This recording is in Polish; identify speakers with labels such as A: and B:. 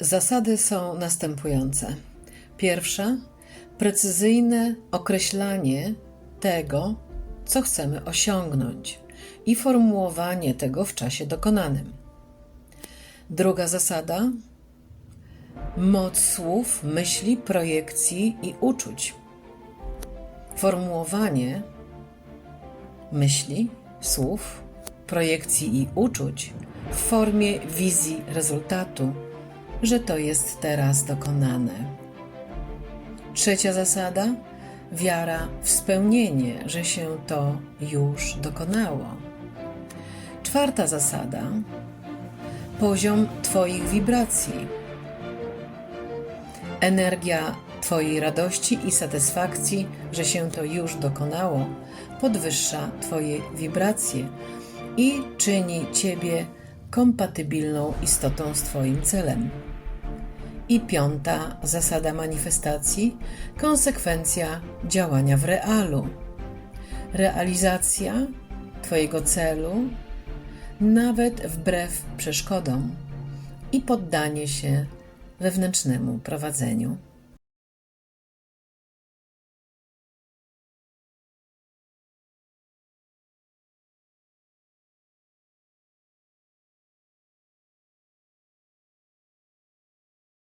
A: Zasady są następujące. Pierwsza, precyzyjne określanie tego, co chcemy osiągnąć i formułowanie tego w czasie dokonanym. Druga zasada, moc słów, myśli, projekcji i uczuć. Formułowanie myśli, słów, projekcji i uczuć w formie wizji rezultatu, że to jest teraz dokonane. Trzecia zasada wiara w spełnienie, że się to już dokonało. Czwarta zasada poziom Twoich wibracji. Energia Twojej radości i satysfakcji, że się to już dokonało, podwyższa Twoje wibracje i czyni Ciebie kompatybilną istotą z Twoim celem. I piąta zasada manifestacji konsekwencja działania w realu. Realizacja Twojego celu, nawet wbrew przeszkodom, i poddanie się wewnętrznemu prowadzeniu.